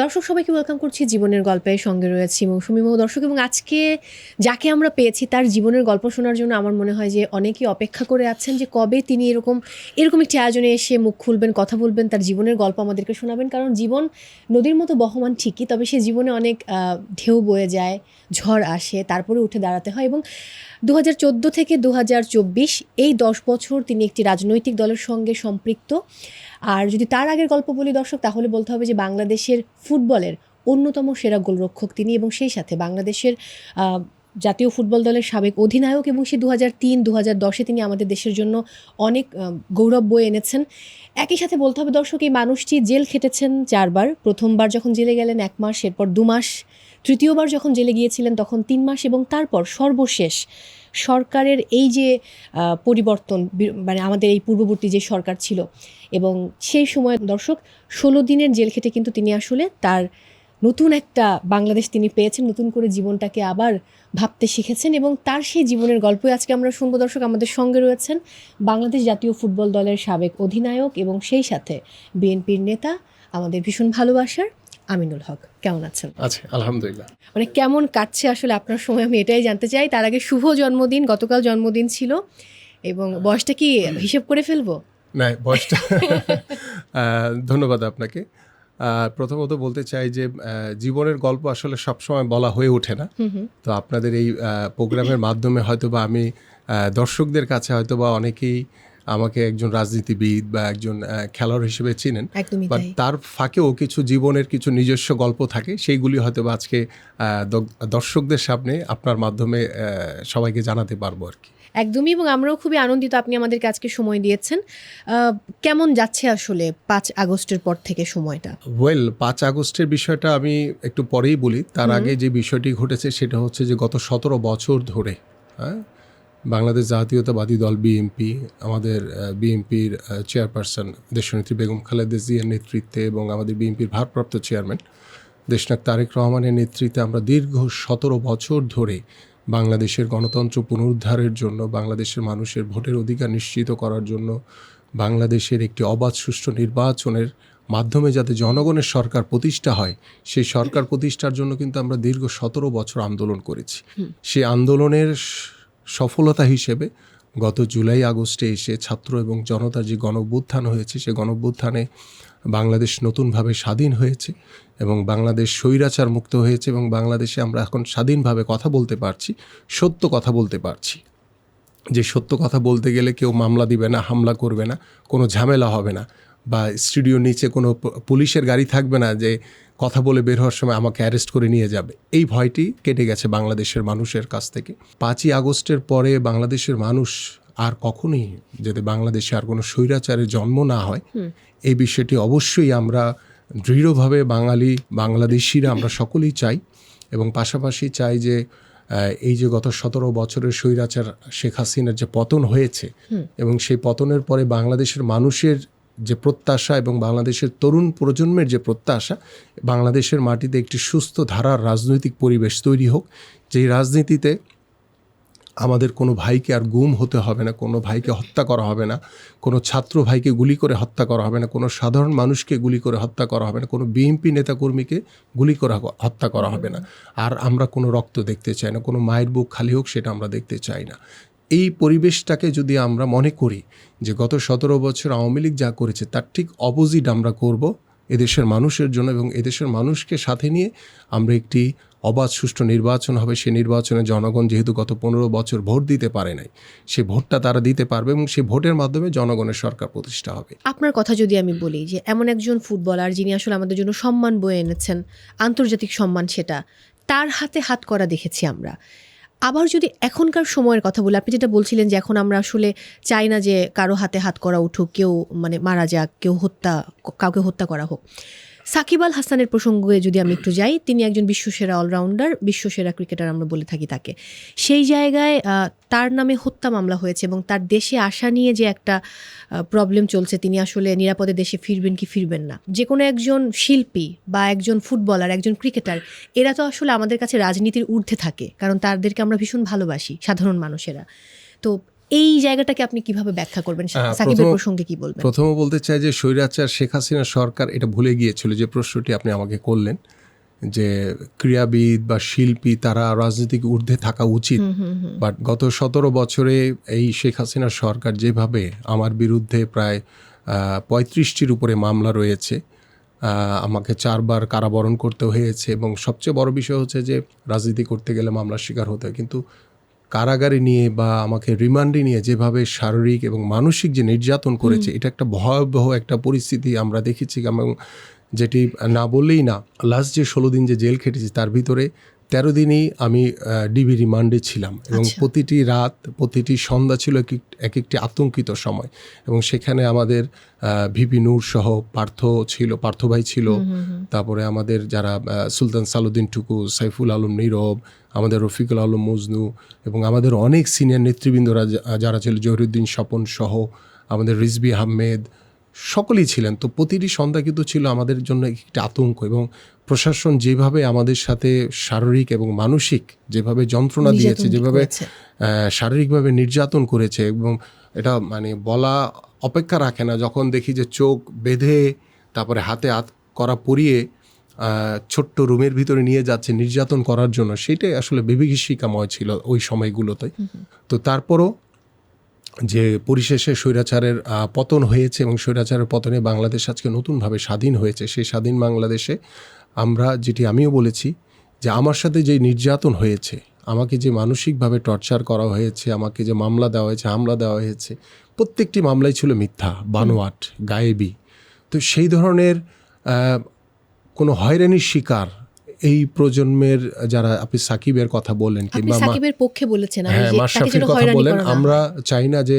দর্শক, সবাইকে ওয়েলকাম করছি জীবনের গল্পে সঙ্গে রয়েছি মৌসুমী মৌ দর্শক, এবং আজকে যাকে আমরা পেয়েছি তার জীবনের গল্প শোনার জন্য আমার মনে হয় যে অনেকেই অপেক্ষা করে আছেন যে কবে তিনি এরকম এরকম একটি আয়োজনে এসে মুখ খুলবেন, কথা বলবেন, তার জীবনের গল্প আমাদেরকে শোনাবেন। কারণ জীবন নদীর মতো বহমান ঠিকই, তবে সে জীবনে অনেক ঢেউ বয়ে যায়, ঝড় আসে, তারপরে উঠে দাঁড়াতে হয় এবং দু হাজার চোদ্দ থেকে দু হাজার চব্বিশ এই দশ বছর তিনি একটি রাজনৈতিক দলের সঙ্গে সম্পৃক্ত। আর যদি তার আগের গল্প বলি দর্শক, তাহলে বলতে হবে যে বাংলাদেশের ফুটবলের অন্যতম সেরা গোলরক্ষক তিনি এবং সেই সাথে বাংলাদেশের জাতীয় ফুটবল দলের সাবেক অধিনায়ক এবং সে দু হাজার তিন দু হাজার দশে তিনি আমাদের দেশের জন্য অনেক গৌরব বয়ে এনেছেন। একই সাথে বলতে হবে দর্শক, এই মানুষটি জেল খেটেছেন চারবার। প্রথমবার যখন জেলে গেলেন এক মাস, এরপর দু মাস। তৃতীয়বার যখন জেলে গিয়েছিলেন তখন তিন মাস এবং তারপর সর্বশেষ সরকারের এই যে পরিবর্তন মানে আমাদের এই পূর্ববর্তী যে সরকার ছিল এবং সেই সময় দর্শক, ষোলো দিনের জেল খেটে কিন্তু তিনি আসলে তার নতুন একটা বাংলাদেশ তিনি পেয়েছেন নতুন করে জীবনটাকে আবার ভাবতে শিখেছেন এবং তার সেই জীবনের গল্পই আজকে আমরা শুনব। দর্শক আমাদের সঙ্গে রয়েছেন বাংলাদেশ জাতীয় ফুটবল দলের সাবেক অধিনায়ক এবং সেই সাথে বিএনপির নেতা আমাদের ভীষণ ভালোবাসার আমিনুল হক। কেমন আছেন? আছে আলহামদুলিল্লাহ। মানে কেমন কাটছে আসলে আপনার সময় আমি এটাই জানতে চাই। তার আগে শুভ জন্মদিন গতকাল জন্মদিন ছিল এবং বয়সটা কি হিসেব করে ফেলব? না বয়সটা ধন্যবাদ আপনাকে। প্রথমত বলতে চাই যে জীবনের গল্প আসলে সবসময় বলা হয়ে ওঠে না। তো আপনাদের এই প্রোগ্রামের মাধ্যমে হয়তো বা আমি দর্শকদের কাছে হয়তো বা অনেকেই আমাকে একজন রাজনীতিবিদ বা একজন খেলোয়াড় হিসেবে চিনেন। বাট তার ফাঁকেও কিছু জীবনের কিছু নিজস্ব গল্প থাকে। সেইগুলি হয়তো বা আজকে দর্শকদের সামনে আপনার মাধ্যমে সবাইকে জানাতে পারব আর কি। একদমই এবং আমরাও খুবই আনন্দিত আপনি আমাদেরকে আজকে সময় দিয়েছেন। কেমন যাচ্ছে আসলে পাঁচ আগস্টের পর থেকে সময়টা? ওয়েল পাঁচ আগস্টের বিষয়টা আমি একটু পরেই বলি। তার আগে যে বিষয়টি ঘটেছে সেটা হচ্ছে যে গত সতেরো বছর ধরে হ্যাঁ বাংলাদেশ জাতীয়তাবাদী দল বিএনপি আমাদের বিএনপির চেয়ারপারসন দেশনেত্রী বেগম খালেদা জিয়ার নেতৃত্বে এবং আমাদের বিএনপির ভারপ্রাপ্ত চেয়ারম্যান দেশনাথ তারেক রহমানের নেতৃত্বে আমরা দীর্ঘ সতেরো বছর ধরে বাংলাদেশের গণতন্ত্র পুনরুদ্ধারের জন্য বাংলাদেশের মানুষের ভোটের অধিকার নিশ্চিত করার জন্য বাংলাদেশের একটি অবাধ সুষ্ঠু নির্বাচনের মাধ্যমে যাতে জনগণের সরকার প্রতিষ্ঠা হয় সেই সরকার প্রতিষ্ঠার জন্য কিন্তু আমরা দীর্ঘ সতেরো বছর আন্দোলন করেছি। সেই আন্দোলনের সফলতা হিসেবে গত জুলাই আগস্টে এসে ছাত্র এবং জনতার যে গণভ্যুত্থান হয়েছে সে গণভ্যুত্থানে বাংলাদেশ নতুনভাবে স্বাধীন হয়েছে এবং বাংলাদেশ স্বৈরাচার মুক্ত হয়েছে এবং বাংলাদেশে আমরা এখন স্বাধীনভাবে কথা বলতে পারছি সত্য কথা বলতে পারছি। যে সত্য কথা বলতে গেলে কেউ মামলা দিবে না হামলা করবে না কোনো ঝামেলা হবে না বা স্টুডিওর নিচে কোনো পুলিশের গাড়ি থাকবে না যে কথা বলে বের হওয়ার সময় আমাকে অ্যারেস্ট করে নিয়ে যাবে। এই ভয়টি কেটে গেছে বাংলাদেশের মানুষের কাছ থেকে। পাঁচই আগস্টের পরে বাংলাদেশের মানুষ আর কখনোই যাতে বাংলাদেশে আর কোনো স্বৈরাচারের জন্ম না হয় এই বিষয়টি অবশ্যই আমরা দৃঢ়ভাবে বাঙালি বাংলাদেশিরা আমরা সকলেই চাই এবং পাশাপাশি চাই যে এই যে গত সতেরো বছরের স্বৈরাচার শেখ হাসিনার যে পতন হয়েছে এবং সেই পতনের পরে বাংলাদেশের মানুষের যে প্রত্যাশা এবং বাংলাদেশের তরুণ প্রজন্মের যে প্রত্যাশা বাংলাদেশের মাটিতে একটি সুস্থ ধারার রাজনৈতিক পরিবেশ তৈরি হোক। যেই রাজনীতিতে আমাদের কোনো ভাইকে আর গুম হতে হবে না, কোনো ভাইকে হত্যা করা হবে না, কোনো ছাত্র ভাইকে গুলি করে হত্যা করা হবে না, কোনো সাধারণ মানুষকে গুলি করে হত্যা করা হবে না, কোনো বিএনপি নেতাকর্মীকে গুলি করে হত্যা করা হবে না। আর আমরা কোনো রক্ত দেখতে চাই না, কোনো মায়ের বুক খালি হোক সেটা আমরা দেখতে চাই না। এই পরিবেশটাকে যদি আমরা মনে করি যে গত সতেরো বছর আওয়ামী লীগ যা করেছে, তার ঠিক অপোজিট আমরা করব এদেশের মানুষের জন্য এবং এদেশের মানুষকে সাথে নিয়ে আমরা একটি অবাধ সুষ্ঠু নির্বাচন হবে। সে নির্বাচনে জনগণ যেহেতু গত পনেরো বছর ভোট দিতে পারে নাই, সে ভোটটা তারা দিতে পারবে এবং সেই ভোটের মাধ্যমে জনগণের সরকার প্রতিষ্ঠা হবে। আপনার কথা যদি আমি বলি যে এমন একজন ফুটবলার যিনি আসলে আমাদের জন্য সম্মান বয়ে এনেছেন, আন্তর্জাতিক সম্মান সেটা, তার হাতে হাত করা দেখেছি আমরা। আবার যদি এখনকার সময়ের কথা বলি, আপনি যেটা বলছিলেন যে এখন আমরা আসলে চাই না যে কারও হাতে হাত করা উঠুক, কেউ মানে মারা যাক, কেউ হত্যা, কাউকে হত্যা করা হোক। সাকিব আল হাসানের প্রসঙ্গে যদি আমি একটু যাই, তিনি একজন বিশ্বসেরা অলরাউন্ডার, বিশ্বসেরা ক্রিকেটার আমরা বলে থাকি তাকে। সেই জায়গায় তার নামে হত্যা মামলা হয়েছে এবং তার দেশে আসা নিয়ে যে একটা প্রবলেম চলছে, তিনি আসলে নিরাপদে দেশে ফিরবেন কি ফিরবেন না। যে কোনো একজন শিল্পী বা একজন ফুটবলার, একজন ক্রিকেটার, এরা তো আসলে আমাদের কাছে রাজনীতির ঊর্ধ্বে থাকে, কারণ তাদেরকে আমরা ভীষণ ভালোবাসি, সাধারণ মানুষেরা। তো এই জায়গাটাকে আপনি কীভাবে ব্যাখ্যা করবেন? হ্যাঁ, সাকিবের প্রসঙ্গে কি বলবেন? প্রথমে বলতে চাই যে স্বৈরাচার শেখ হাসিনা সরকার এটা ভুলে গিয়েছিল যে প্রশ্নটি আপনি আমাকে করলেন যে ক্রীড়াবিদ বা শিল্পী তারা রাজনৈতিক ঊর্ধ্বে থাকা উচিত। বাট গত সতেরো বছরে এই শেখ হাসিনা সরকার যেভাবে আমার বিরুদ্ধে প্রায় পঁয়ত্রিশটির উপরে মামলা রয়েছে আমাকে চারবার কারাবরণ করতে হয়েছে এবং সবচেয়ে বড় বিষয় হচ্ছে যে রাজনীতি করতে গেলে মামলার শিকার হতে হয়। কিন্তু কারাগারে নিয়ে বা আমাকে রিমান্ডে নিয়ে যেভাবে শারীরিক এবং মানসিক যে নির্যাতন করেছে এটা একটা ভয়াবহ একটা পরিস্থিতি আমরা দেখেছি এবং যেটি না বললেই না লাস্ট যে ষোলো দিন যে জেল খেটেছি তার ভিতরে তেরো দিনই আমি ডিবি রিমান্ডে ছিলাম এবং আচ্ছা। প্রতিটি রাত প্রতিটি সন্ধ্যা ছিল এক এক- এক একটি আতঙ্কিত সময় এবং সেখানে আমাদের ভিপি নূর সহ পার্থ ছিল পার্থ ভাই ছিল তারপরে আমাদের যারা সুলতান সালুদ্দিন টুকু সাইফুল আলম নীরব আমাদের রফিকুল আলম মজনু এবং আমাদের অনেক সিনিয়র নেতৃবৃন্দরা যারা ছিল জহিরুদ্দিন স্বপন সহ আমাদের রিজবি আহমেদ সকলেই ছিলেন। তো প্রতিটি সন্ধ্যা কিন্তু ছিল আমাদের জন্য একটি আতঙ্ক এবং প্রশাসন যেভাবে আমাদের সাথে শারীরিক এবং মানসিক যেভাবে যন্ত্রণা দিয়েছে যেভাবে শারীরিকভাবে নির্যাতন করেছে এবং এটা মানে বলা অপেক্ষা রাখে না। যখন দেখি যে চোখ বেঁধে তারপরে হাতে হাত করা পরিয়ে ছোট্ট রুমের ভিতরে নিয়ে যাচ্ছে নির্যাতন করার জন্য সেটাই আসলে বিভীষিকাময় ছিল ওই সময়গুলোতে। তো তারপরও যে পরিশেষে স্বৈরাচারের পতন হয়েছে এবং স্বৈরাচারের পতনে বাংলাদেশ আজকে নতুনভাবে স্বাধীন হয়েছে, সেই স্বাধীন বাংলাদেশে আমরা যেটি আমিও বলেছি যে আমার সাথে যে নির্যাতন হয়েছে, আমাকে যে মানসিকভাবে টর্চার করা হয়েছে, আমাকে যে মামলা দেওয়া হয়েছে, হামলা দেওয়া হয়েছে, প্রত্যেকটি মামলাই ছিল মিথ্যা, বানোয়াট, গায়েবি। তো সেই ধরনের কোনো হয়রানির শিকার এই প্রজন্মের যারা আপনি সাকিবের কথা বলেন কিংবা সাকিবের পক্ষে বলেছেন হ্যাঁ মাশরাফির কথা বলেন আমরা চাই না যে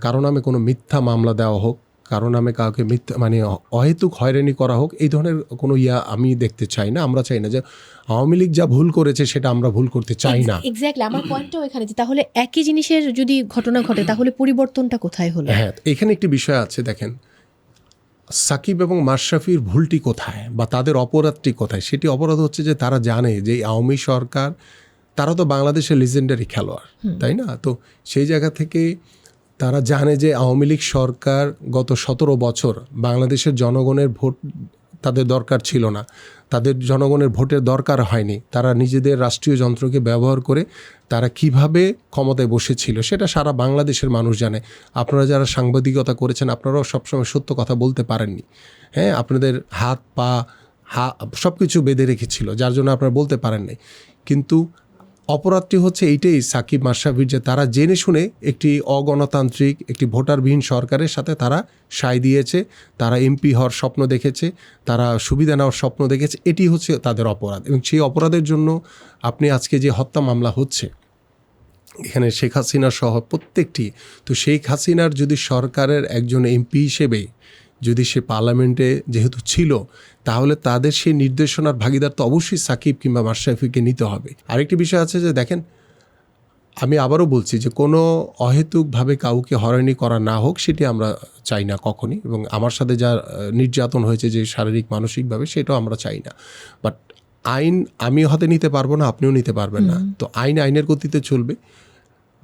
কারও নামে কোনো মিথ্যা মামলা দেওয়া হোক কারও নামে কাউকে মিথ্যা মানে অহেতুক হয়রানি করা হোক এই ধরনের কোনো ইয়া আমি দেখতে চাই না। আমরা চাই না যে আওয়ামী লীগ যা ভুল করেছে সেটা আমরা ভুল করতে চাই না। এক্স্যাক্টলি আমার পয়েন্টটাও এখানে যে তাহলে একই জিনিসের যদি ঘটনা ঘটে তাহলে পরিবর্তনটা কোথায় হলো? হ্যাঁ এখানে একটি বিষয় আছে দেখেন। সাকিব এবং মাশরাফির ভুলটি কোথায় বা তাদের অপরাধটি কোথায়? সেটি অপরাধ হচ্ছে যে তারা জানে যে আওয়ামী সরকার তারা তো বাংলাদেশের লিজেন্ডারি খেলোয়াড় তাই না? তো সেই জায়গা থেকে তারা জানে যে আওয়ামী লীগ সরকার গত সতেরো বছর বাংলাদেশের জনগণের ভোট তাদের দরকার ছিল না। তাদের জনগণের ভোটের দরকার হয়নি। তারা নিজেদের রাষ্ট্রীয় যন্ত্রকে ব্যবহার করে তারা কীভাবে ক্ষমতায় বসেছিল সেটা সারা বাংলাদেশের মানুষ জানে। আপনারা যারা সাংবাদিকতা করেছেন, আপনারাও সবসময় সত্য কথা বলতে পারেননি। হ্যাঁ আপনাদের হাত, পা, হা সব কিছু বেঁধে রেখেছিল, যার জন্য আপনারা বলতে পারেননি কিন্তু অপরাধটি হচ্ছে এইটাই সাকিব মাশরাফির যে তারা জেনে শুনে একটি অগণতান্ত্রিক, একটি ভোটারবিহীন সরকারের সাথে তারা সায় দিয়েছে, তারা এমপি হওয়ার স্বপ্ন দেখেছে, তারা সুবিধা নেওয়ার স্বপ্ন দেখেছে, এটি হচ্ছে তাদের অপরাধ। এবং সেই অপরাধের জন্য আপনি আজকে যে হত্যা মামলা হচ্ছে, এখানে শেখ হাসিনা সহ প্রত্যেকটি, তো শেখ হাসিনার যদি সরকারের একজন এমপি হিসেবে যদি সে পার্লামেন্টে যেহেতু ছিল তাহলে তাদের সেই নির্দেশনার ভাগিদার তো অবশ্যই সাকিব কিংবা মাশরাফিকে নিতে হবে। আরেকটি বিষয় আছে যে দেখেন আমি আবারও বলছি যে কোনো অহেতুকভাবে কাউকে হয়রানি করা না হোক সেটি আমরা চাই না কখনই এবং আমার সাথে যা নির্যাতন হয়েছে যে শারীরিক মানসিকভাবে সেটাও আমরা চাই না। বাট আইন আমি হাতে নিতে পারব না আপনিও নিতে পারবেন না। তো আইন আইনের গতিতে চলবে।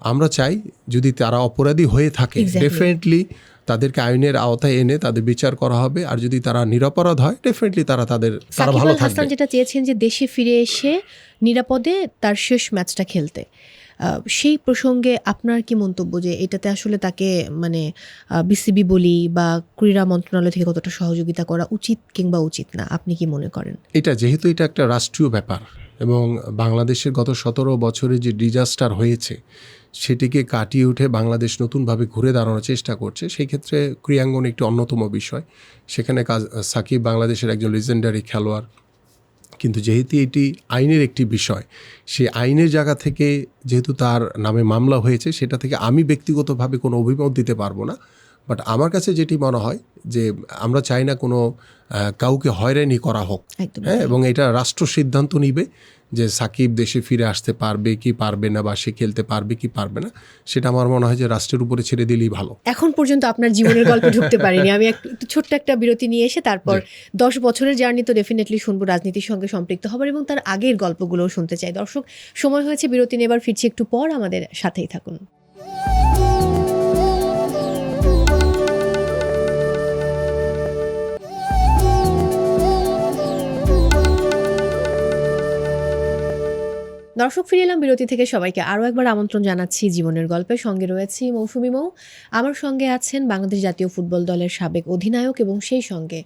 আমরা চাই যদি তারা অপরাধী হয়ে থাকে. ডেফিনেটলি তাদেরকে আইনের আওতায় এনে তাদের বিচার করা হবে আর যদি তারা নিরাপরাধ হয় ডেফিনেটলি তারা তাদের তারা ভালো থাকবে যেটা চেয়েছেন যে দেশে ফিরে এসে নিরাপদে তার শেষ ম্যাচটা খেলতে সেই প্রসঙ্গে আপনার কি মন্তব্য যে এটাতে আসলে তাকে মানে বিসিবি বলি বা ক্রীড়া মন্ত্রণালয় থেকে কতটা সহযোগিতা করা উচিত কিংবা উচিত না আপনি কি মনে করেন এটা যেহেতু এটা একটা রাষ্ট্রীয় ব্যাপার এবং বাংলাদেশের গত সতেরো বছরে যে ডিজাস্টার হয়েছে সেটিকে কাটিয়ে উঠে বাংলাদেশ নতুনভাবে ঘুরে দাঁড়ানোর চেষ্টা করছে। সেই ক্ষেত্রে ক্রিয়াঙ্গন একটি অন্যতম বিষয়। সেখানে কাজ সাকিব বাংলাদেশের একজন লিজেন্ডারি খেলোয়াড়। কিন্তু যেহেতু এটি আইনের একটি বিষয় সে আইনের জায়গা থেকে যেহেতু তার নামে মামলা হয়েছে সেটা থেকে আমি ব্যক্তিগতভাবে কোনো অভিমত দিতে পারব না। বাট আমার কাছে যেটি মনে হয় যে আমরা চাই না কোনো কাউকে হয়রানি করা হোক। হ্যাঁ এবং এটা রাষ্ট্র সিদ্ধান্ত নিবে। যে সাকিব দেশে ফিরে আসতে পারবে কি পারবে না বা সে খেলতে পারবে কি পারবে না সেটা আমার মনে হয় যে রাষ্ট্রের উপরে ছেড়ে দিলেই ভালো। এখন পর্যন্ত আপনার জীবনের গল্প ঢুকতে পারিনি। আমি একটু ছোট্ট একটা বিরতি নিয়ে এসে তারপর দশ বছরের জার্নি তো ডেফিনেটলি শুনব রাজনীতির সঙ্গে সম্পৃক্ত হবার এবং তার আগের গল্পগুলোও শুনতে চাই। দর্শক সময় হয়েছে বিরতি নেবার ফিরছি একটু পর। আমাদের সাথেই থাকুন। দর্শক ফিরে এলাম বিরতি থেকে। সবাইকে আরও একবার আমন্ত্রণ জানাচ্ছি জীবনের গল্পের সঙ্গে রয়েছি মৌসুমি মৌ। আমার সঙ্গে আছেন বাংলাদেশ জাতীয় ফুটবল দলের সাবেক অধিনায়ক এবং সেই সঙ্গে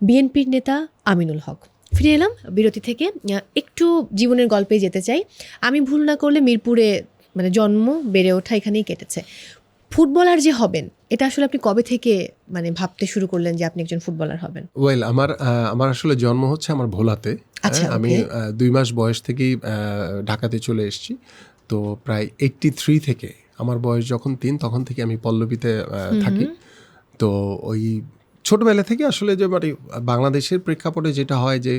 বিএনপির নেতা আমিনুল হক। ফিরে এলাম বিরতি থেকে। একটু জীবনের গল্পে যেতে চাই। আমি ভুল না করলে মিরপুরে মানে জন্ম বেড়ে ওঠা এখানেই কেটেছে। ফুটবলার যে হবেন, এটা আসলে আপনি কবে থেকে মানে ভাবতে শুরু করলেন যে আপনি একজন ফুটবলার হবেন? ওয়েল আমার আমার আসলে জন্ম হচ্ছে আমার ভোলাতে। আমি দুই মাস বয়স থেকেই ঢাকাতে চলে এসেছি। তো প্রায় এইট্টি থ্রি থেকে আমার বয়স যখন তিন তখন থেকে আমি পল্লবীতে থাকি। তো ওই ছোটবেলা থেকে আসলে যে মানে বাংলাদেশের প্রেক্ষাপটে যেটা হয় যে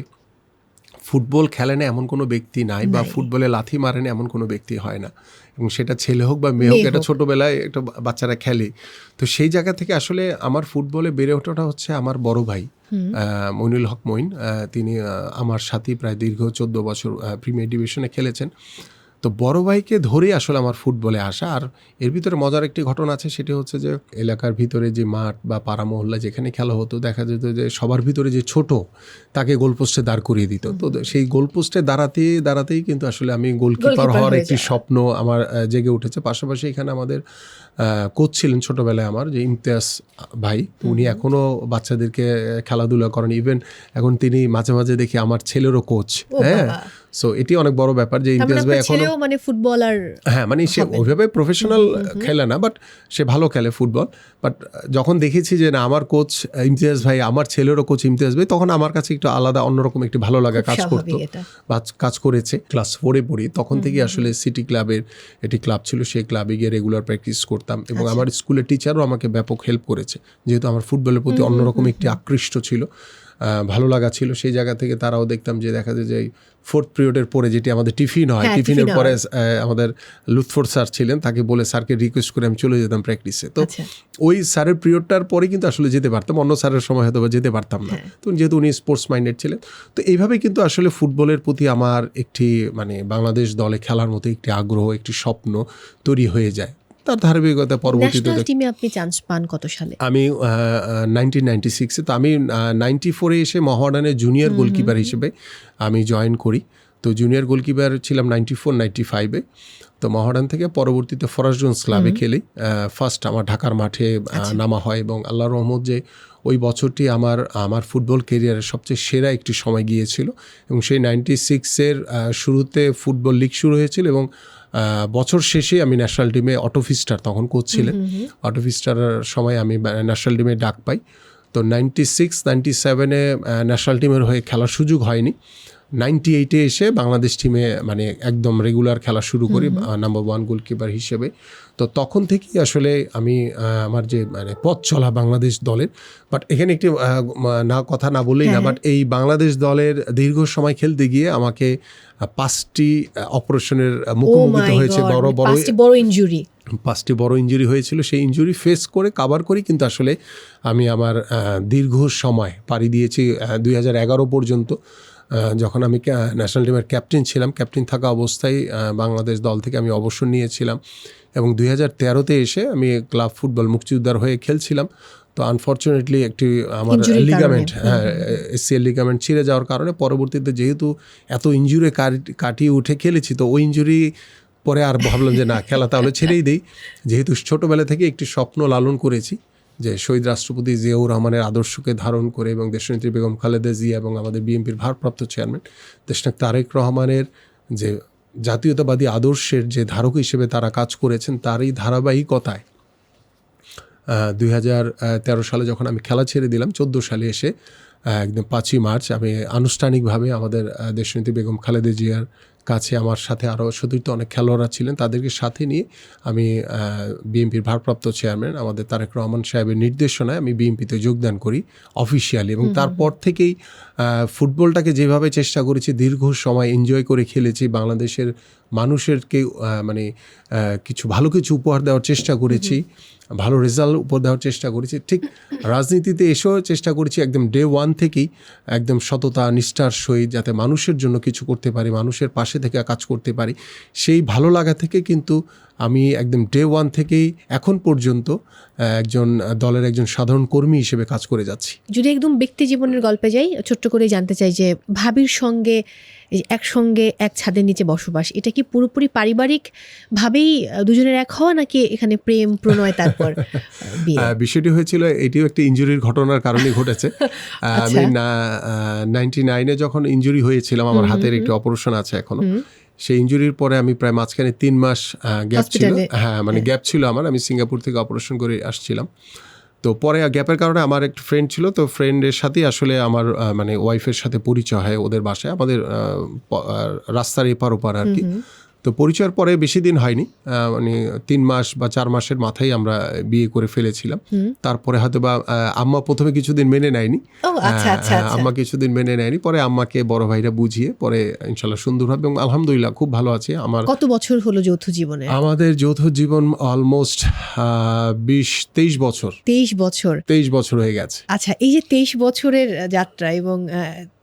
ফুটবল খেলে না এমন কোনো ব্যক্তি নাই বা ফুটবলে লাথি মারে না এমন কোনো ব্যক্তি হয় না। এবং সেটা ছেলে হোক বা মেয়ে হোক এটা। ছোটবেলায় একটা বাচ্চারা খেলে। তো সেই জায়গা থেকে আসলে আমার ফুটবলে বেড়ে ওঠাটা হচ্ছে আমার বড় ভাই। মইনুল হক মইন তিনি আমার সাথে প্রায় দীর্ঘ চোদ্দ বছর প্রিমিয়ার ডিভিশনে খেলেছেন। তো বড় ভাইকে ধরেই আসলে আমার ফুটবলে আসা। আর এর ভিতরে মজার একটি ঘটনা আছে সেটি হচ্ছে যে এলাকার ভিতরে যে মাঠ বা পাড়া মহল্লা যেখানে খেলা হতো দেখা যেত যে সবার ভিতরে যে ছোট তাকে গোলপোস্টে দাঁড় করিয়ে দিত। তো সেই গোলপোস্টে দাঁড়াতে দাঁড়াতেই কিন্তু আসলে আমি গোলকিপার হওয়ার একটি স্বপ্ন আমার জেগে উঠেছে। পাশাপাশি এখানে আমাদের কোচ ছিলেন ছোটবেলায় আমার যে ইমতিয়াজ ভাই। উনি এখনও বাচ্চাদেরকে খেলাধুলা করেন। ইভেন এখন তিনি মাঝে মাঝে দেখি আমার ছেলেরও কোচ। হ্যাঁ। সো এটি অনেক বড় ব্যাপার যে মানে ইমতিয়াজ ভাই এখনও মানে ফুটবলার হ্যাঁ মানে সে ওইভাবে প্রফেশনাল খেলে না বাট সে ভালো খেলে ফুটবল বাট যখন দেখেছি যে না আমার কোচ ইমতিয়াজ ভাই আমার ছেলেরও কোচ ইমতিয়াজ ভাই তখন আমার কাছে একটু আলাদা অন্যরকম একটি ভালো লাগা কাজ করতো। বা কাজ করেছে ক্লাস ফোরে পড়ি। তখন থেকে আসলে সিটি ক্লাবের একটি ক্লাব ছিল সেই ক্লাবে গিয়ে রেগুলার প্র্যাকটিস করতাম এবং আচ্ছা। আমার স্কুলের টিচারও আমাকে ব্যাপক হেল্প করেছে। যেহেতু আমার ফুটবলের প্রতি অন্যরকম একটি আকৃষ্ট ছিল। ভালো লাগা ছিল। সেই জায়গা থেকে তারাও দেখতাম যে দেখা যায় যে ফোর্থ পিরিয়ডের পরে যেটি আমাদের টিফিন হয় হ্যাঁ, টিফিনের পরে আমাদের লুৎফর স্যার ছিলেন তাকে বলে স্যারকে রিকোয়েস্ট করে আমি চলে যেতাম প্র্যাকটিসে তো আচ্ছা। ওই স্যারের পিরিয়ডটার পরে কিন্তু আসলে যেতে পারতাম অন্য স্যারের সময় হয়তো বা যেতে পারতাম না। হ্যাঁ। তো যেহেতু উনি স্পোর্টস মাইন্ডেড ছিলেন তো এইভাবে কিন্তু আসলে ফুটবলের প্রতি আমার একটি মানে বাংলাদেশ দলে খেলার মতো একটি আগ্রহ একটি স্বপ্ন তৈরি হয়ে যায়। তার ধারাবাহিকতা পরবর্তীতে টিমে আপনি চান্স পান কত সালে? আমি নাইনটিন নাইনটি সিক্সে তো আমি নাইনটি ফোরে এসে মহাডানের জুনিয়র গোলকিপার হিসেবে আমি জয়েন করি। তো জুনিয়র গোলকিপার ছিলাম নাইনটি ফোর নাইনটি ফাইভে তো মহাডান থেকে পরবর্তীতে ফরাসগঞ্জ ক্লাবে খেলি। ফার্স্ট আমার ঢাকার মাঠে নামা হয় এবং আল্লাহ রহমত যে ওই বছরটি আমার আমার ফুটবল কেরিয়ারের সবচেয়ে সেরা একটি সময় গিয়েছিল এবং সেই নাইনটি সিক্সের শুরুতে ফুটবল লিগ শুরু হয়েছিল এবং বছর শেষে আমি ন্যাশনাল টিমে অটোফিস্টার তখন কোচ ছিলেন। অটোফিস্টারের সময় আমি ন্যাশনাল টিমে ডাক পাই। তো নাইনটি সিক্স নাইনটি সেভেনে ন্যাশনাল টিমের হয়ে খেলার সুযোগ হয়নি। নাইনটি এইটে এসে বাংলাদেশ টিমে মানে একদম রেগুলার খেলা শুরু করি নাম্বার ওয়ান গোলকিপার হিসেবে। তো তখন থেকেই আসলে আমি আমার যে মানে পথ চলা বাংলাদেশ দলের বাট এখানে একটি না কথা না বললেই না হ্যাঁ, বাট এই বাংলাদেশ দলের দীর্ঘ সময় খেলতে গিয়ে আমাকে পাঁচটি অপারেশনের মুখোমুখি হয়েছে বড় বড় বড় ইনজুরি পাঁচটি বড় ইঞ্জুরি হয়েছিল সেই ইঞ্জুরি ফেস করে কাভার করি কিন্তু আসলে আমি আমার দীর্ঘ সময় পাড়ি দিয়েছি দুই হাজার এগারো পর্যন্ত। যখন আমি ন্যাশনাল টিমের ক্যাপ্টেন ছিলাম ক্যাপ্টেন থাকা অবস্থায় বাংলাদেশ দল থেকে আমি অবসর নিয়েছিলাম। এবং দুই হাজার তেরোতে এসে আমি ক্লাব ফুটবল মুক্তিযোদ্ধার হয়ে খেলছিলাম। তো আনফর্চুনেটলি একটি আমার লিগামেন্ট হ্যাঁ এসসিএল লিগামেন্ট ছিঁড়ে যাওয়ার কারণে পরবর্তীতে যেহেতু এত ইঞ্জুরি কাটিয়ে উঠে খেলেছি তো ওই ইঞ্জুরি পরে আর ভাবলাম যে না খেলা তাহলে ছেড়েই দিই। যেহেতু ছোটোবেলা থেকে একটি স্বপ্ন লালন করেছি যে শহীদ রাষ্ট্রপতি জিয়াউর রহমানের আদর্শকে ধারণ করে এবং দেশনেত্রী বেগম খালেদা জিয়া এবং আমাদের বিএনপির ভারপ্রাপ্ত চেয়ারম্যান দেশনাক তারেক রহমানের যে জাতীয়তাবাদী আদর্শের যে ধারক হিসেবে তারা কাজ করেছেন, তারই ধারাবাহিকতায় দুই হাজার তেরো সালে যখন আমি খেলা ছেড়ে দিলাম, চোদ্দ সালে এসে একদম পাঁচই মার্চ আমি আনুষ্ঠানিকভাবে আমাদের দেশনীতি বেগম খালেদা জিয়ার কাছে আমার সাথে আরও সতীর্থ অনেক খেলোয়াড়রা ছিলেন তাদেরকে সাথে নিয়ে আমি বিএনপির ভারপ্রাপ্ত চেয়ারম্যান আমাদের তারেক রহমান সাহেবের নির্দেশনায় আমি বিএনপিতে যোগদান করি অফিসিয়ালি এবং তারপর থেকেই ফুটবলটাকে যেভাবে চেষ্টা করেছি দীর্ঘ সময় এনজয় করে খেলেছি বাংলাদেশের মানুষেরকে মানে কিছু ভালো কিছু উপহার দেওয়ার চেষ্টা করেছি, ভালো রেজাল্ট উপহার দেওয়ার চেষ্টা করেছি। ঠিক রাজনীতিতে এসেও চেষ্টা করেছি একদম ডে ওয়ান থেকেই একদম সততা, নিষ্ঠার সহিত যাতে মানুষের জন্য কিছু করতে পারি, মানুষের পাশে থেকে কাজ করতে পারি। সেই ভালো লাগা থেকে কিন্তু আমি একদম ডে ওয়ান থেকেই এখন পর্যন্ত একজন দলের একজন সাধারণ কর্মী হিসেবে কাজ করে যাচ্ছি। যদি একদম ব্যক্তি জীবনের গল্পে যাই, ছোট্ট করে জানতে চাই যে ভাবির সঙ্গে একসঙ্গে এক ছাদের নিচে বসবাস। এটা কি পুরোপুরি পারিবারিক ভাবেই দুজনের এক হওয়া নাকি এখানে প্রেম প্রণয় তারপর বিষয়টি হয়েছিল এটিও একটি ইঞ্জুরির ঘটনার কারণে ঘটেছে। আমি আচ্ছা। নাইনটি নাইনে যখন ইঞ্জুরি হয়েছিলাম আমার হাতের একটি অপারেশন আছে এখনও। সেই ইঞ্জুরির পরে আমি প্রায় মাঝখানে তিন মাস গ্যাপ ছিল। হ্যাঁ মানে গ্যাপ ছিল আমার। আমি সিঙ্গাপুর থেকে অপারেশন করে আসছিলাম। তো পরে গ্যাপের কারণে আমার একটা ফ্রেন্ড ছিল, তো ফ্রেন্ডের সাথেই আসলে আমার মানে ওয়াইফের সাথে পরিচয় হয় ওদের বাসায়। আমাদের রাস্তার এপার ওপার আর কি। তো পরিচয়ের পরে বেশি দিন হয়নি। মানে তিন মাস বা চার মাসের মাথায় আমরা বিয়ে করে ফেলেছিলাম। তারপরে হয়তো বা আম্মা প্রথমে কিছুদিন মেনে নেয়নি। আচ্ছা আচ্ছা আচ্ছা। আম্মা কিছুদিন মেনে নেয়নি। পরে আম্মাকে বড় ভাইরা বুঝিয়ে পরে ইনশাল্লাহ সুন্দরভাবে এবং আলহামদুলিল্লাহ খুব ভালো আছে। আমার কত বছর হলো যৌথ জীবনে? আমাদের যৌথ জীবন অলমোস্ট বিশ তেইশ বছর। তেইশ বছর। তেইশ বছর হয়ে গেছে। আচ্ছা এই যে তেইশ বছরের যাত্রা এবং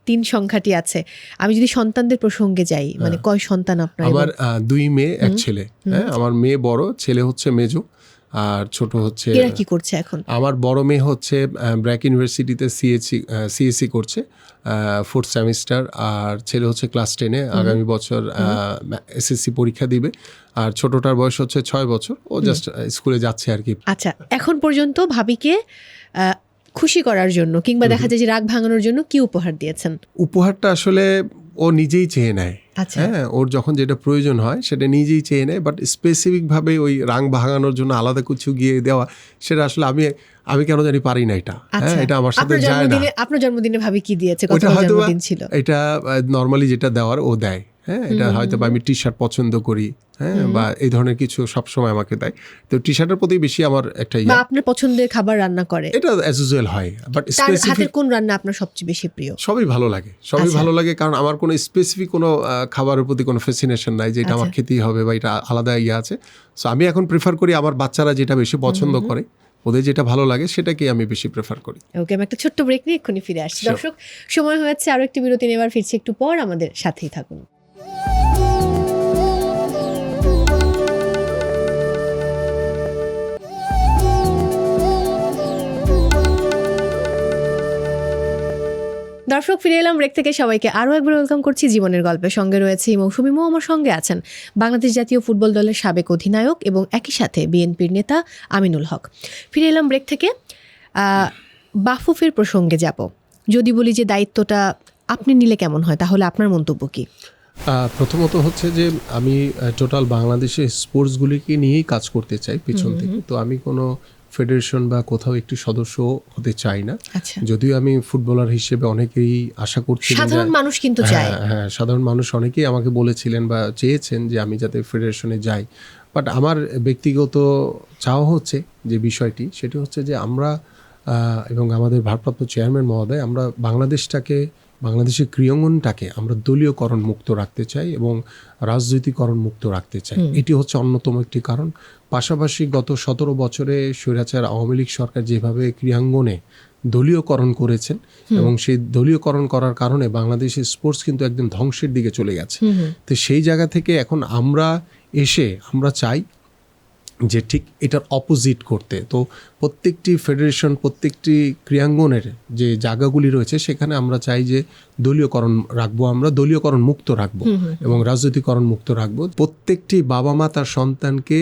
তিন সংখ্যাটি আছে। আমি যদি সন্তানদের প্রসঙ্গে যাই মানে কয় সন্তান আপনার আমার দুই মেয়ে এক ছেলে। হ্যাঁ আমার মেয়ে বড় ছেলে হচ্ছে মেজো আর ছোট হচ্ছে এরা কি করছে এখন? আমার বড় মেয়ে হচ্ছে ব্র্যাক ইউনিভার্সিটিতে সিএসসি সিএসসি করছে ফোর্থ সেমিস্টার আর ছেলে হচ্ছে ক্লাস টেনে আগামী বছর এসএসসি পরীক্ষা দিবে। আর ছোটটার বয়স হচ্ছে ছয় বছর ও জাস্ট স্কুলে যাচ্ছে আর কি। আচ্ছা এখন পর্যন্ত ভাবিকে খুশি করার জন্য কিংবা দেখা যায় যে রাগ ভাঙানোর জন্য কি উপহার দিয়েছেন? উপহারটা আসলে ও নিজেই চেয়ে নেয়। আচ্ছা। হ্যাঁ ওর যখন যেটা প্রয়োজন হয় সেটা নিজেই চেয়ে নেয় বাট স্পেসিফিকভাবে ওই রাং ভাঙানোর জন্য আলাদা কিছু গিয়ে দেওয়া সেটা আসলে আমি আমি কেন জানি পারি না এটা। হ্যাঁ আচ্ছা। এটা আমার সাথে যায় না। আপনার জন্মদিনে ভাবি কি দিয়েছে কত জন্মদিন ছিল? এটা নরমালি যেটা দেওয়ার ও দেয়। হ্যাঁ এটা হয়তো বা আমি টি শার্ট পছন্দ করি হ্যাঁ বা এই ধরনের কিছু সবসময় আমাকে দেয়। তো টি শার্টের প্রতি বেশি আমার একটা ইয়ে আপনার পছন্দের খাবার রান্না করে। এটা অ্যাজ ইউজুয়াল হয় বাট স্পেসিফিক হাতের কোন রান্না আপনার সবচেয়ে বেশি প্রিয়? সবই ভালো লাগে সবই আচ্ছা। ভালো লাগে কারণ আমার কোনো স্পেসিফিক কোনো খাবারের প্রতি কোনো ফ্যাসিনেশন নাই যে এটা আমার আচ্ছা। খেতেই হবে বা এটা আলাদা ইয়ে আছে। সো আমি এখন প্রেফার করি আমার বাচ্চারা যেটা বেশি পছন্দ করে ওদের যেটা ভালো লাগে সেটাকে আমি বেশি প্রেফার করি। ওকে আমি একটা ছোট্ট ব্রেক নিয়ে এক্ষুনি ফিরে আসছি. দর্শক সময় হয়েছে আরও একটি বিরতি নেবার ফিরছি একটু পর আমাদের সাথেই থাকুন। দর্শক, ফিরে এলাম ব্রেক থেকে। সবাইকে আরও একবার ওয়েলকাম করছি। জীবনের গল্পের সঙ্গে রয়েছে মৌসুমি মৌ। আমার সঙ্গে আছেন বাংলাদেশ জাতীয় ফুটবল দলের সাবেক অধিনায়ক এবং একই সাথে বিএনপির নেতা আমিনুল হক। ফিরে এলাম ব্রেক থেকে। বাফুফের প্রসঙ্গে যাব। যদি বলি যে দায়িত্বটা আপনি নিলে কেমন হয়, তাহলে আপনার মন্তব্য কি? প্রথমত হচ্ছে যে আমি টোটাল বাংলাদেশের স্পোর্টসগুলিকে নিয়েই কাজ করতে চাই পিছন থেকে। তো আমি কোনো ফেডারেশন বা কোথাও একটি সদস্য হতে চাই না। আচ্ছা। যদিও আমি ফুটবলার হিসেবে অনেকেই আশা করছি সাধারণ মানুষ কিন্তু চায়। হ্যাঁ হ্যাঁ সাধারণ মানুষ অনেকেই আমাকে বলেছিলেন বা চেয়েছেন যে আমি যাতে ফেডারেশনে যাই। বাট আমার ব্যক্তিগত চাওয়া হচ্ছে যে বিষয়টি সেটি হচ্ছে যে আমরা এবং আমাদের ভারপ্রাপ্ত চেয়ারম্যান মহোদয় আমরা বাংলাদেশটাকে বাংলাদেশের ক্রিয়াঙ্গনটাকে আমরা দলীয়করণ মুক্ত রাখতে চাই এবং রাজনৈতিকরণ মুক্ত রাখতে চাই। এটি হচ্ছে অন্যতম একটি কারণ। পাশাপাশি গত সতেরো বছরে স্বৈরাচার আওয়ামী লীগ সরকার যেভাবে ক্রিয়াঙ্গনে দলীয়করণ করেছেন এবং সেই দলীয়করণ করার কারণে বাংলাদেশের স্পোর্টস কিন্তু একদম ধ্বংসের দিকে চলে গেছে। তো সেই জায়গা থেকে এখন আমরা এসে আমরা চাই যে ঠিক এটার অপোজিট করতে। তো প্রত্যেকটি ফেডারেশন প্রত্যেকটি ক্রিয়াঙ্গনের যে জায়গাগুলি রয়েছে সেখানে আমরা চাই যে দলীয়করণ রাখব আমরা দলীয়করণ মুক্ত রাখব এবং রাজনৈতিকরণ মুক্ত রাখব। প্রত্যেকটি বাবা মা তার সন্তানকে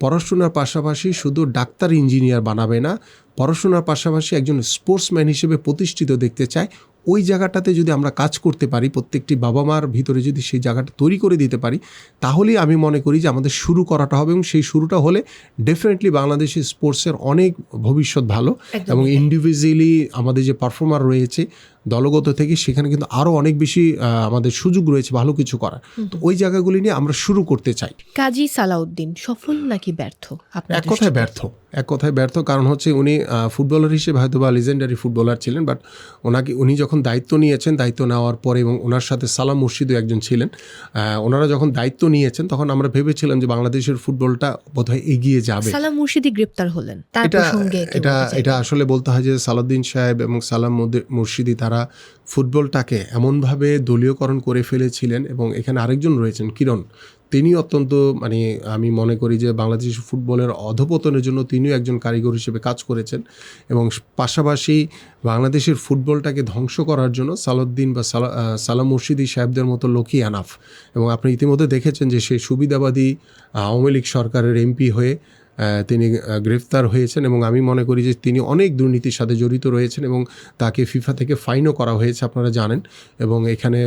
পড়াশোনার পাশাপাশি শুধু ডাক্তার ইঞ্জিনিয়ার বানাবে না পড়াশোনার পাশাপাশি একজন স্পোর্টসম্যান হিসেবে প্রতিষ্ঠিত দেখতে চায়। ওই জায়গাটাতে যদি আমরা কাজ করতে পারি প্রত্যেকটি বাবা মার ভিতরে যদি সেই জায়গাটা তৈরি করে দিতে পারি তাহলেই আমি মনে করি যে আমাদের শুরু করাটা হবে এবং সেই শুরুটা হলে ডেফিনেটলি বাংলাদেশের স্পোর্টসের অনেক ভবিষ্যৎ ভালো এবং ইন্ডিভিজুয়ালি আমাদের যে পারফর্মার রয়েছে দলগত থেকে সেখানে কিন্তু আরও অনেক বেশি আমাদের সুযোগ রয়েছে ভালো কিছু করার। তো ওই জায়গাগুলি নিয়ে আমরা শুরু করতে চাই। কাজী সালাউদ্দিন সফল নাকি ব্যর্থ এক কথায় ব্যর্থ এক কথায় ব্যর্থ। কারণ হচ্ছে উনি ফুটবলার হিসেবে হয়তো বা লিজেন্ডারি ফুটবলার ছিলেন বাট ওনাকে উনি যখন দায়িত্ব নিয়েছেন দায়িত্ব নেওয়ার পরে এবং ওনার সাথে সালাম মুর্শিদও একজন ছিলেন ওনারা যখন দায়িত্ব নিয়েছেন তখন আমরা ভেবেছিলাম যে বাংলাদেশের ফুটবলটা বোধহয় এগিয়ে যাবে। সালাম মুর্শিদি গ্রেপ্তার হলেন এটা এটা এটা আসলে বলতে হয় যে সালাউদ্দিন সাহেব এবং সালাম মুর্শিদি তারা ফুটবলটাকে এমনভাবে দলীয়করণ করে ফেলেছিলেন এবং এখানে আরেকজন রয়েছেন, কিরণ। তিনি অত্যন্ত মানে আমি মনে করি যে বাংলাদেশ ফুটবলের অধপতনের জন্য তিনিও একজন কারিগর হিসেবে কাজ করেছেন এবং পাশাপাশি বাংলাদেশের ফুটবলটাকে ধ্বংস করার জন্য সালাউদ্দিন বা সালা সালাম মুর্শিদি সাহেবদের মতো লোকই আনাফ। এবং আপনি ইতিমধ্যে দেখেছেন যে সেই সুবিধাবাদী, আওয়ামী লীগ সরকারের এমপি হয়ে তিনি গ্রেফতার হয়েছেন এবং আমি মনে করি যে তিনি অনেক দুর্নীতির সাথে জড়িত রয়েছেন এবং তাকে ফিফা থেকে ফাইনও করা হয়েছে, আপনারা জানেন। এবং এখানে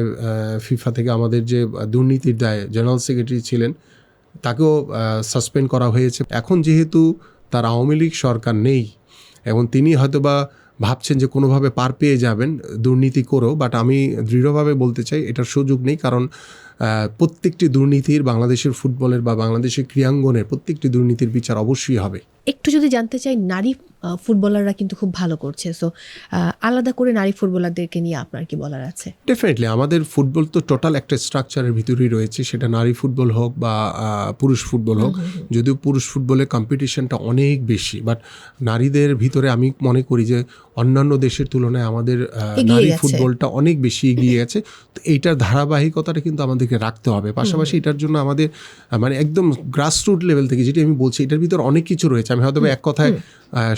ফিফা থেকে আমাদের যে দুর্নীতির দায় জেনারেল সেক্রেটারি ছিলেন, তাকেও সাসপেন্ড করা হয়েছে। এখন যেহেতু তার আওয়ামী লীগ সরকার নেই এবং তিনি হয়তোবা ভাবছেন যে কোনোভাবে পার পেয়ে যাবেন দুর্নীতি করেও, বাট আমি দৃঢ়ভাবে বলতে চাই, এটার সুযোগ নেই। কারণ প্রত্যেকটি দুর্নীতির বাংলাদেশের ফুটবলের বা বাংলাদেশের ক্রীড়াঙ্গনের প্রত্যেকটি দুর্নীতির বিচার অবশ্যই হবে। একটু যদি জানতে চাই নারী ফুটবলাররা কিন্তু খুব ভালো করছে। সো আলাদা করে নারী ফুটবলারদেরকে নিয়ে আপনার কি বলার আছে? ডেফিনেটলি আমাদের ফুটবল তো টোটাল একটা স্ট্রাকচারের ভিতরেই রয়েছে। সেটা নারী ফুটবল হোক বা পুরুষ ফুটবল হোক। যদিও পুরুষ ফুটবলের কম্পিটিশনটা অনেক বেশি বাট নারীদের ভিতরে আমি মনে করি যে অন্যান্য দেশের তুলনায় আমাদের নারী ফুটবলটা অনেক বেশি এগিয়ে গেছে। তো এইটার ধারাবাহিকতাটা কিন্তু আমাদেরকে রাখতে হবে। পাশাপাশি এটার জন্য আমাদের মানে একদম গ্রাসরুট লেভেল থেকে যেটি আমি বলছি এটার ভিতর অনেক কিছু রয়েছে। আমি হয়তো বা এক কথায়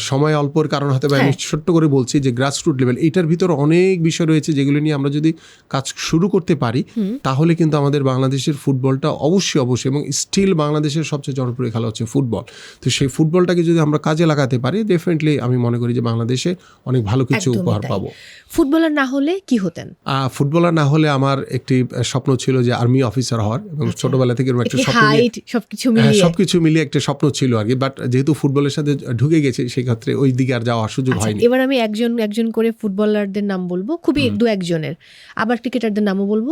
সময় অল্পর কারণ হয়তো বা আমি হ্যাঁ। ছোট্ট করে বলছি যে গ্রাসরুট লেভেল এটার ভিতর অনেক বিষয় রয়েছে যেগুলো নিয়ে আমরা যদি কাজ শুরু করতে পারি তাহলে কিন্তু আমাদের বাংলাদেশের ফুটবলটা অবশ্যই অবশ্যই এবং স্টিল বাংলাদেশের সবচেয়ে জনপ্রিয় খেলা হচ্ছে ফুটবল। তো সেই ফুটবলটাকে যদি আমরা কাজে লাগাতে পারি ডেফিনেটলি আমি মনে করি যে বাংলাদেশে অনেক ভালো কিছু উপহার। পাবো। ফুটবলার না হলে কি হতেন? ফুটবলার না হলে আমার একটি স্বপ্ন ছিল যে আর্মি অফিসার হওয়ার এবং ছোটবেলা থেকে একটা স্বপ্ন সবকিছু হ্যাঁ, মিলিয়ে। সবকিছু মিলিয়ে একটা স্বপ্ন ছিল আর কি। বাট যেহেতু ফুটবলের সাথে ঢুকে গেছে সেই ক্ষেত্রে ওই দিকে আর যাওয়ার সুযোগ আচ্ছা, হয়নি। এবার আমি একজন একজন করে ফুটবলারদের নাম বলব। খুবই দু একজনের আবার ক্রিকেটারদের নামও বলব।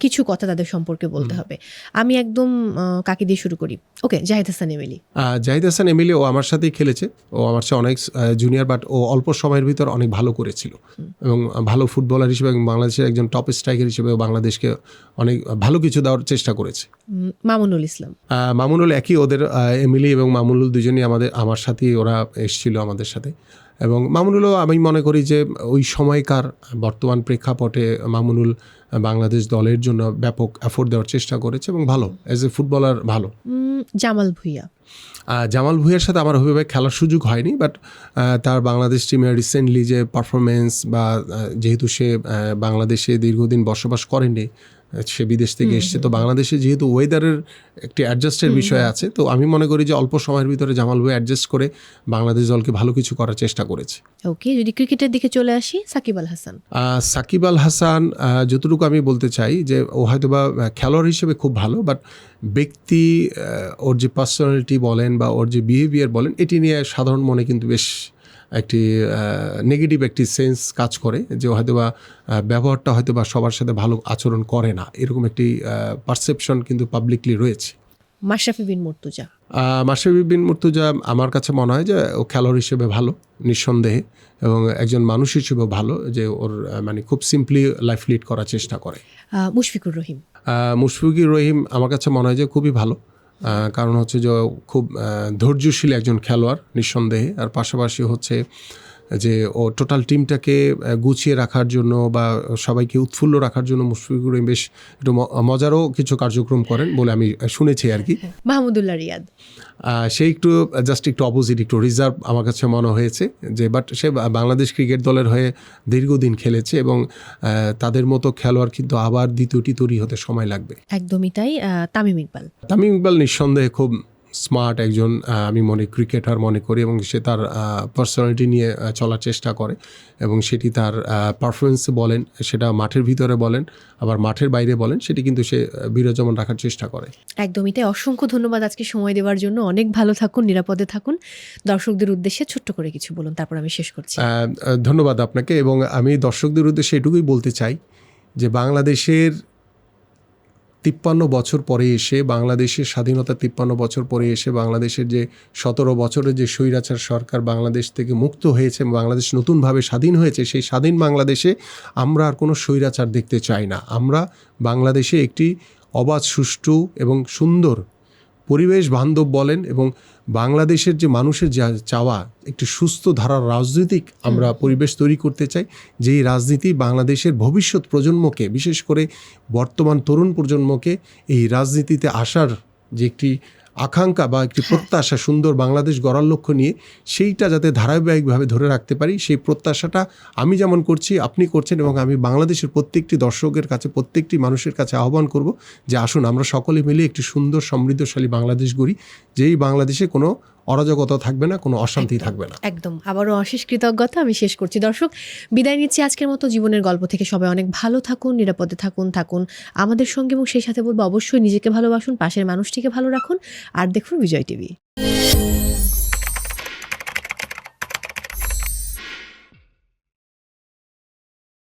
কিছু কথা তাদের সম্পর্কে বলতে হবে। আমি একদম কাকে দিয়ে শুরু করি? ওকে জাহিদ হাসান এমিলি। জাহিদ হাসান এমিলি ও আমার সাথেই খেলেছে। ও আমার সাথে অনেক জুনিয়র বাট ও অল্প সময়ের ভিতর অনেক ভালো করেছিল। এবং ভালো ফুটবলার হিসেবে এবং বাংলাদেশের একজন টপ স্ট্রাইকার হিসেবে বাংলাদেশকে অনেক ভালো কিছু দেওয়ার চেষ্টা করেছে। মামুনুল ইসলাম। মামুনুল একই ওদের এমিলি এবং মামুনুল দুজনই আমাদের আমার সাথেই ওরা এসেছিল আমাদের সাথে। এবং মামুনুলও আমি মনে করি যে ওই সময়কার বর্তমান প্রেক্ষাপটে মামুনুল বাংলাদেশ দলের জন্য ব্যাপক এফোর্ট দেওয়ার চেষ্টা করেছে এবং ভালো এজ এ ফুটবলার ভালো। জামাল ভুইয়া। জামাল ভুইয়ার সাথে আমার ওইভাবে খেলার সুযোগ হয়নি বাট তার বাংলাদেশ টিমে রিসেন্টলি যে পারফরমেন্স বা যেহেতু সে বাংলাদেশে দীর্ঘদিন বসবাস করেনি সে বিদেশ থেকে এসছে। তো বাংলাদেশে যেহেতু ওয়েদারের একটি অ্যাডজাস্টের বিষয় আছে তো আমি মনে করি যে অল্প সময়ের ভিতরে জামাল ভুঁইয়া অ্যাডজাস্ট করে বাংলাদেশ দলকে ভালো কিছু করার চেষ্টা করেছে। ওকে যদি ক্রিকেটের দিকে চলে আসি সাকিব আল হাসান। সাকিব আল হাসান যতটুকু আমি বলতে চাই যে ও হয়তো বা খেলোয়াড় হিসেবে খুব ভালো বাট ব্যক্তি ওর যে পার্সোনালিটি বলেন বা ওর যে বিহেভিয়ার বলেন এটি নিয়ে সাধারণ মনে কিন্তু বেশ একটি নেগেটিভ একটি সেন্স কাজ করে যে হয়তো বা ব্যবহারটা হয়তো বা সবার সাথে ভালো আচরণ করে না। এরকম একটি পারসেপশন কিন্তু পাবলিকলি রয়েছে। মাশরাফি বিন মুর্তুজা। বিন মুর্তুজা আমার কাছে মনে হয় যে ও খেলোয়াড় হিসেবে ভালো নিঃসন্দেহে এবং একজন মানুষ হিসেবেও ভালো যে ওর মানে খুব সিম্পলি লাইফ লিড করার চেষ্টা করে। মুশফিকুর রহিম। মুশফিকুর রহিম আমার কাছে মনে হয় যে খুবই ভালো। কারণ হচ্ছে যে খুব ধৈর্যশীল একজন খেলোয়াড় নিঃসন্দেহে। আর পাশাপাশি হচ্ছে যে ও টোটাল টিমটাকে গুছিয়ে রাখার জন্য বা সবাইকে উৎফুল্ল রাখার জন্য মুশফিকুর রহিম বেশ একটু মজারও কিছু কার্যক্রম করেন বলে আমি শুনেছি আর কি। মাহমুদুল্লাহ রিয়াদ। সে একটু জাস্ট একটু অপোজিট একটু রিজার্ভ আমার কাছে মনে হয়েছে যে বাট সে বাংলাদেশ ক্রিকেট দলের হয়ে দীর্ঘদিন খেলেছে এবং তাদের মতো খেলোয়াড় কিন্তু আবার দ্বিতীয়টি তৈরি হতে সময় লাগবে। একদমই তাই তামিম ইকবাল। তামিম ইকবাল নিঃসন্দেহে খুব স্মার্ট একজন আমি মনে ক্রিকেটার মনে করি এবং সে তার পার্সোনালিটি নিয়ে চলার চেষ্টা করে এবং সেটি তার পারফরমেন্সে বলেন সেটা মাঠের ভিতরে বলেন আবার মাঠের বাইরে বলেন সেটি কিন্তু সে বিরাজমান রাখার চেষ্টা করে। একদমই তাই। অসংখ্য ধন্যবাদ আজকে সময় দেওয়ার জন্য। অনেক ভালো থাকুন নিরাপদে থাকুন। দর্শকদের উদ্দেশ্যে ছোট্ট করে কিছু বলুন তারপর আমি শেষ করছি। ধন্যবাদ আপনাকে এবং আমি দর্শকদের উদ্দেশ্যে এটুকুই বলতে চাই যে বাংলাদেশের তিপ্পান্ন বছর পরে এসে বাংলাদেশের স্বাধীনতা তিপ্পান্ন বছর পরে এসে বাংলাদেশের যে সতেরো বছরের যে স্বৈরাচার সরকার বাংলাদেশ থেকে মুক্ত হয়েছে, বাংলাদেশ নতুনভাবে স্বাধীন হয়েছে, সেই স্বাধীন বাংলাদেশে আমরা আর কোনো স্বৈরাচার দেখতে চাই না। আমরা বাংলাদেশে একটি অবাধ, সুষ্ঠু এবং সুন্দর পরিবেশ বান্ধব বলেন এবং বাংলাদেশের যে মানুষের যা চাওয়া একটি সুস্থ ধারার রাজনৈতিক আমরা পরিবেশ তৈরি করতে চাই যেই রাজনীতি বাংলাদেশের ভবিষ্যৎ প্রজন্মকে বিশেষ করে বর্তমান তরুণ প্রজন্মকে এই রাজনীতিতে আসার যে একটি আকাঙ্ক্ষা বা একটি প্রত্যাশা সুন্দর বাংলাদেশ গড়ার লক্ষ্য নিয়ে সেইটা যাতে ধারাবাহিকভাবে ধরে রাখতে পারি, সেই প্রত্যাশাটা আমি যেমন করছি, আপনি করছেন এবং আমি বাংলাদেশের প্রত্যেকটি দর্শকের কাছে, প্রত্যেকটি মানুষের কাছে আহ্বান করব যে আসুন আমরা সকলে মিলে একটি সুন্দর সমৃদ্ধশালী বাংলাদেশ গড়ি, যেই বাংলাদেশে কোনো অরাজকতা থাকবে না কোনো অশান্তি থাকবে না। একদম। আবারও অশেষ কৃতজ্ঞতা আমি শেষ করছি। দর্শক বিদায় নিচ্ছি আজকের মতো জীবনের গল্প থেকে। সবাই অনেক ভালো থাকুন নিরাপদে থাকুন থাকুন। আমাদের সঙ্গে এবং সেই সাথে বলব অবশ্যই নিজেকে ভালোবাসুন পাশের মানুষটিকে ভালো রাখুন। আর দেখুন বিজয় টিভি।